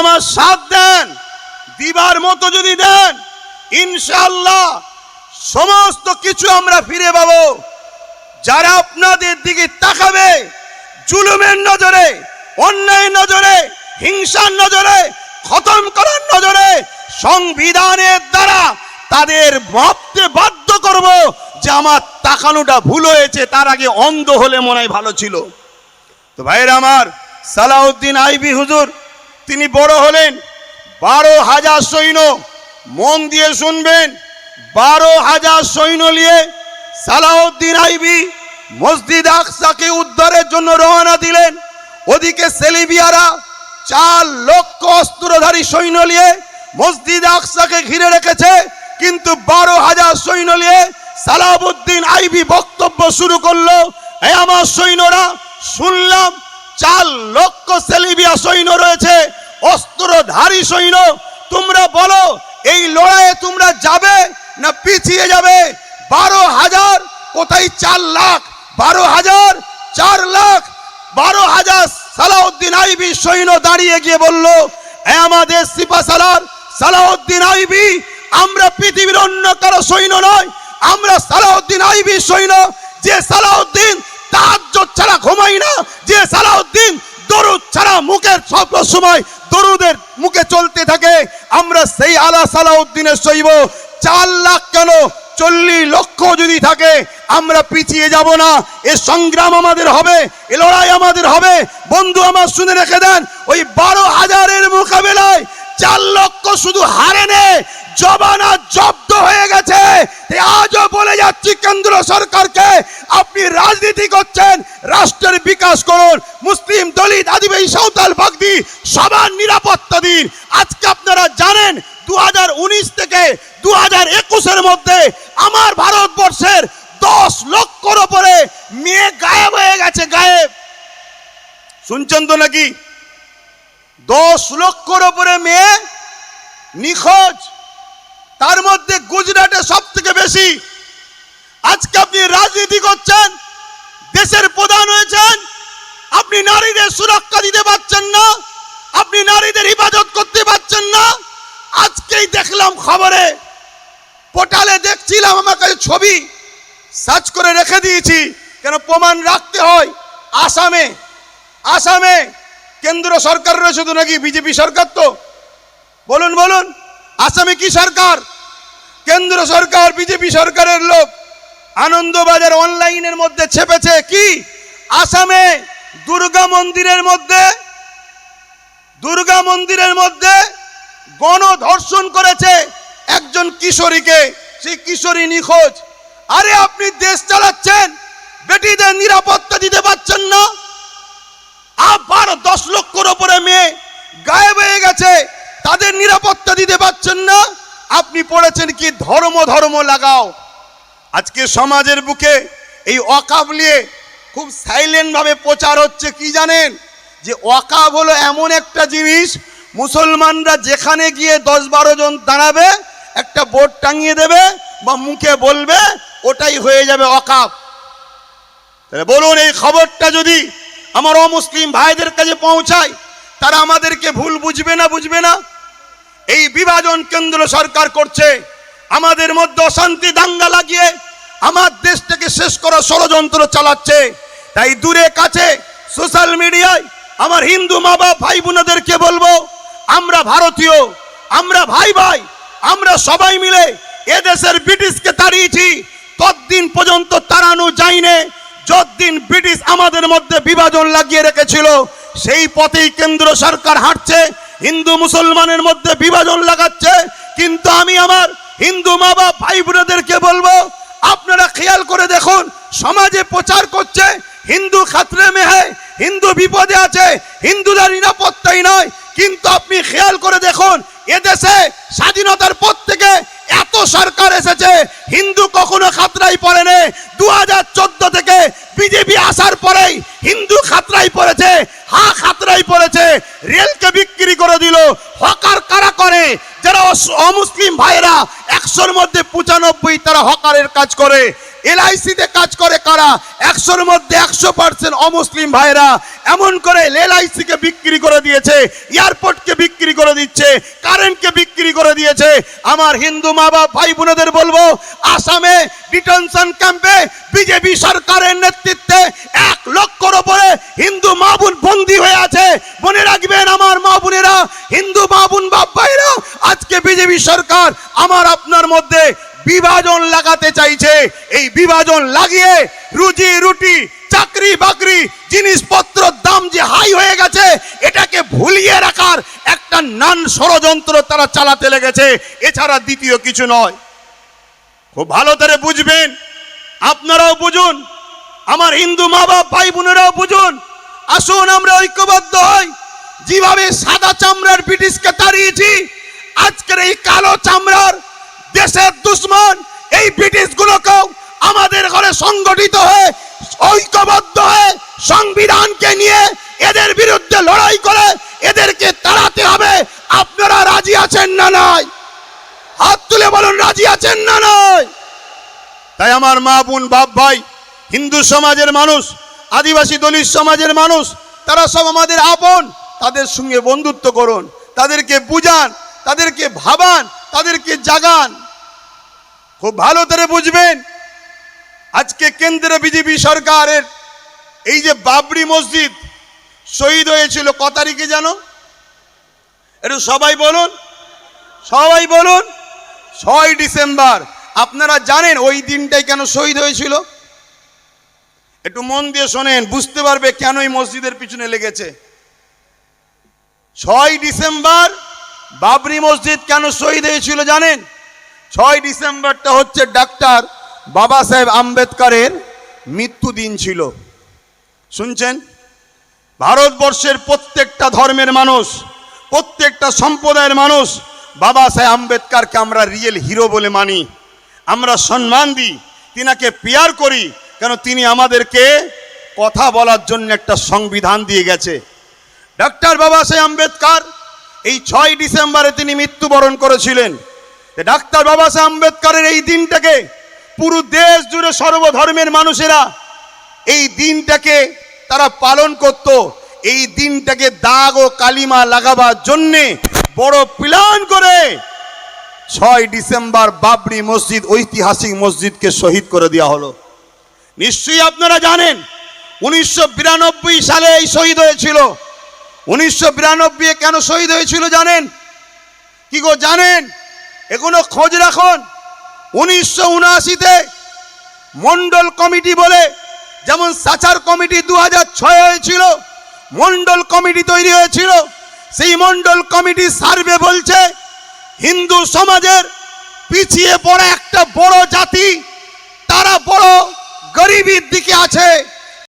আমার সাথ দেন, দিবার মতো যদি দেন ইনশাল্লাহ সমস্ত কিছু আমরা ফিরে পাব। যারা আপনাদের দিকে তাকাবে, জুলুমের নজরে অন্যায় নজরে, হিংসার নজরে, খতম করার নজরে, সংবিধানের দ্বারা তাদের ভাবতে বাধ্য করব যে আমার তাকানোটা ভুল হয়েছে, তার আগে অন্ধ হলে মনে হয় ভালো ছিল। তো ভাইয়ের আমার সালাউদ্দিন আইবি হুজুর তিনি বড় হলেন। বারো হাজার সৈন্য মন দিয়ে শুনবেন। বারো হাজার সৈন্য নিয়ে সালাউদ্দিন আইবি মসজিদ আকসাকে উদ্ধারের জন্য রওনা দিলেন। ওদিকে সেলিবিয়ারা চার লক্ষ অস্ত্রধারী সৈন্য নিয়ে মসজিদ আকসাকে ঘিরে রেখেছে। কিন্তু বারো হাজার সৈন্য নিয়ে সালাউদ্দিন আইবি বক্তব্য শুরু করল। এই আমার সৈন্যরা শুনলাম, চার লক্ষ সেলিবিয়া সৈন্য রয়েছে। অস্ত্রধারী সৈন্য, তোমরা বলো, এই লড়াইয়ে তোমরা যাবে না পিছিয়ে যাবে? বারো হাজার, কোথায় চার লাখ? বারো হাজার, চার লাখ? বারো হাজার সালাউদ্দিন আইবি সৈন্য দাঁড়িয়ে গিয়ে বলল, "এ আমাদের সিপা সালার, সালাউদ্দিন আইবি, আমরা পৃথিবীর অন্য কারও সৈন্য নয়, আমরা সালাউদ্দিন আইবি সৈন্য। যে সালাউদ্দিন তাহাজ্জুদ ছাড়া ঘুমাই না, যে সালাউদ্দিন দরুদ ছাড়া মুখের সব সময় দরুদের মুখে চলতে থাকে। আমরা সেই আলা সালাউদ্দিনের সইব চার লাখ কেন? চল্লিশ লক্ষ যদি থাকে, আমরা পিছিয়ে যাব না। এ সংগ্রাম আমাদের হবে, এ লড়াই আমাদের হবে। বন্ধু আমার শুনে রেখে দেন, ওই বারো হাজারের মোকাবেলায় চার লক্ষ শুধু হারেনে। জবানা জব্দ হয়ে গেছে। আজও যাচ্ছি কেন্দ্র সরকারকে। আপনি রাজনীতি করছেন, রাষ্ট্রের বিকাশ করুন। মুসলিম দলিত আদিবাসী সাঁওতাল বাগদি সবার নিরাপত্তা দিন। আজকে আপনারা জানেন দু থেকে দু হাজার একুশের মধ্যে আমার ভারতবর্ষের দশ লক্ষর ওপরে মেয়ে গায়েব হয়ে গেছে, গায়েব। শুনছেন তো নাকি? দশ লক্ষর ওপরে মেয়ে নিখোঁজ। তার মধ্যে গুজরাটে সব থেকে বেশি আজকে আপনি রাজনীতি করছেন, দেশের প্রধান হয়েছেন, আপনি নারীদের সুরক্ষা দিতে পারছেন না, আপনি নারীদের হিফাজত করতে পারছেন না। আজকেই দেখলাম খবরে, পোর্টালে দেখছিলাম আমার কাছে ছবি, সার্চ করে রেখে দিয়েছি, কেন প্রমাণ রাখতে হয়, আসামে আসামে কেন্দ্র সরকার রয়েছে তো নাকি, বিজেপি সরকার তো? বলুন বলুন, আসামে কি সরকার? কেন্দ্র সরকার, বিজেপি সরকারের লোক আনন্দবাজার অনলাইনের মধ্যে ছেপেছে কি? আসামে দুর্গা মন্দিরের মধ্যে, দুর্গা মন্দিরের মধ্যে গণধর্ষণ করেছে একজন কিশোরীকে, সেই কিশোরী নিখোঁজ। আরে আপনি দেশ চালাচ্ছেন, বেটিদের নিরাপত্তা দিতে পারছেন না। আবার দশ লক্ষর ওপরে মেয়ে গায়েব হয়ে গেছে, তাদের নিরাপত্তা দিতে পারছেন না। আপনি পড়েছেন কি ধর্ম ধর্ম লাগাও। আজকে সমাজের বুকে এই অকাব নিয়ে খুব সাইলেন্ট ভাবে প্রচার হচ্ছে, কি জানেন? যে অকাব হলো এমন একটা জিনিস, মুসলমানরা যেখানে গিয়ে দশ বারো জন দাঁড়াবে, একটা বোর্ড টাঙিয়ে দেবে বা মুখে বলবে, ওটাই হয়ে যাবে অকাব তাহলে বলুন, এই খবরটা যদি আমার অমুসলিম ভাইদের কাছে পৌঁছায়, তারা আমাদেরকে ভুল বুঝবে না বুঝবে না? এই বিভাজন কেন্দ্র সরকার করছে আমাদের মধ্যে অশান্তি দাঙ্গা লাগিয়ে আমার দেশটাকে শেষ করার ষড়যন্ত্র চালাচ্ছে। তাই দূরে কাছে সোশ্যাল মিডিয়ায় আমার হিন্দু মা বাপ, ভাই বোনদেরকে বলব, আমরা ভারতীয়, আমরা ভাই ভাই, আমরা সবাই মিলে এদেশের ব্রিটিশকে তাড়িয়েছি। ততদিন পর্যন্ত তাড়ানো যায়নি। যতদিন ব্রিটিশ আমাদের মধ্যে বিভাজন লাগিয়ে রেখেছিল, সেই পথেই কেন্দ্র সরকার হাঁটছে, হিন্দু মুসলমানের মধ্যে বিভাজন লাগাচ্ছে। কিন্তু আমি আমার হিন্দু মা বাপ, ভাই বোনেদেরকে বলব, আপনারা খেয়াল করে দেখুন, সমাজে প্রচার করছে, হিন্দু খাতরে মে হ্যায় হিন্দু বিপদে আছে, হিন্দুদের নিরাপত্তাই নয়। কিন্তু আপনি খেয়াল করে দেখুন, এদেশে স্বাধীনতার পর থেকে এত সরকার এসেছে, হিন্দু কখনো খাতরাই পড়েনি। দু হাজার চোদ্দ থেকে বিজেপি আসার পরেই হিন্দু খাতরাই পড়েছে, হা খাতরাই পড়েছে, রেলকে বিক্রি করে দিল হকার কারা করে যারা অস- অমুসলিম ভাইরা একশোর মধ্যে পঁচানব্বই তারা হকারের কাজ করে। এলআইসিতে কাজ করে কারা? একশোর মধ্যে একশো পার্সেন্ট অমুসলিম ভাইরা এমন করে এলআইসিকে বিক্রি করে দিয়েছে, এয়ারপোর্টকে বিক্রি করে দিচ্ছে, কারেন্টকে বিক্রি করে দিয়েছে। আমার হিন্দু মা বাপ ভাই বোনেদের বলব, আসামে ডিটেনশন ক্যাম্পে বিজেপি সরকারের নেতৃত্বে এক লক্ষর ওপরে হিন্দু মা বোন বন্দী হয়ে আছে। মনে রাখবেন আমার মা বোনেরা হিন্দু মা বোন বাপ ভাইরা আজকে বিজেপি সরকার আমার আপনার মধ্যে বিভাজন লাগাতে চাইছে। এই বিভাজন লাগিয়ে রুজি, রুটি, চাকরি, বাকরি জিনিসপত্র দাম যে হাই হয়ে গেছে, এটাকে ভুলিয়ে রাখার একটা নান ষড়যন্ত্র তারা চালাতে লেগেছে। এছাড়া দ্বিতীয় কিছু নয়। খুব ভালো করে বুঝবেন। আপনারাও বুঝুন। আমার হিন্দু মা বাপ ভাই বোনেরাও বুঝুন। আসুন, আমরা ঐক্যবদ্ধ হই। যেভাবে সাদা চামড়ার ব্রিটিশকে তাড়িয়েছি আজকের এই কালো চামড়ার দেশের দুশ্মন, এই ব্রিটিশ গুলোকেও আমাদের ঘরে সংগঠিত হয়ে, ঐক্যবদ্ধ হয়ে, সংবিধানকে নিয়ে এদের বিরুদ্ধে লড়াই করে এদেরকে তাড়াতে হবে। আপনারা রাজি আছেন না নয় হাত তুলে বলুন, রাজি আছেন না নয় তাই আমার মা বোন, বাপ ভাই, হিন্দু সমাজের মানুষ, আদিবাসী দলিত সমাজের মানুষ, তারা সব আমাদের আপন। তাদের সঙ্গে বন্ধুত্ব করুন, তাদেরকে বুঝান তাদেরকে ভাবান, তাদেরকে জাগান। খুব ভালো করে বুঝবেন। আজকে কেন্দ্রে বিজেপি সরকারের এই যে বাবরি মসজিদ শহীদ হয়েছিল, ক তারিখে জানো? একটু সবাই বলুন সবাই বলুন, ছয় ডিসেম্বর। আপনারা জানেন ওই দিনটাই কেন শহীদ হয়েছিল? একটু মন দিয়ে শোনেন, বুঝতে পারবে কেন এই মসজিদের পিছনে লেগেছে। ছয় ডিসেম্বর বাবরি মসজিদ কেন শহীদ হয়েছিল জানেন? ছয় ডিসেম্বরটা হচ্ছে ডাক্তার বাবা সাহেব আম্বেদকরের মৃত্যু দিন ছিল। শুনছেন? ভারতবর্ষের প্রত্যেকটা ধর্মের মানুষ, প্রত্যেকটা সম্প্রদায়ের মানুষ বাবা সাহেব আম্বেদকরকে আমরা রিয়েল হিরো বলে মানি। আমরা সম্মান দিই, তিনাকে পেয়ার করি, কেন তিনি আমাদেরকে কথা বলার জন্য একটা সংবিধান দিয়ে গেছে। ডক্টর বাবা সাহেব আম্বেদকর এই ছয় ডিসেম্বরে তিনি মৃত্যুবরণ করেছিলেন। ডাক্তার বাবা সাহেব আম্বেদকরের এই দিনটাকে পুরো দেশ জুড়ে সর্বধর্মের মানুষেরা এই দিনটাকে তারা পালন করত। এই দিনটাকে দাগ ও কালিমা লাগাবার জন্যে বড় প্ল্যান করে ছয় ডিসেম্বর বাবরি মসজিদ, ঐতিহাসিক মসজিদকে শহীদ করে দেওয়া হলো। নিশ্চয়ই আপনারা জানেন, উনিশশো বিরানব্বই সালে এই শহীদ হয়েছিল। উনিশশো বিরানব্বই কেন শহীদ হয়েছিল জানেন? কি গো, জানেন? এগুলো খোঁজ রাখুন। উনিশশো উনআশিতে মন্ডল কমিটি বলে, যেমন সাচার কমিটি দু হাজার ছয় হয়েছিল মন্ডল কমিটি তৈরি হয়েছিল, সেই মন্ডল কমিটি সার্ভে বলছে, হিন্দু সমাজের পিছিয়ে পড়া একটা বড় জাতি, তারা বড় গরিবের দিকে আছে।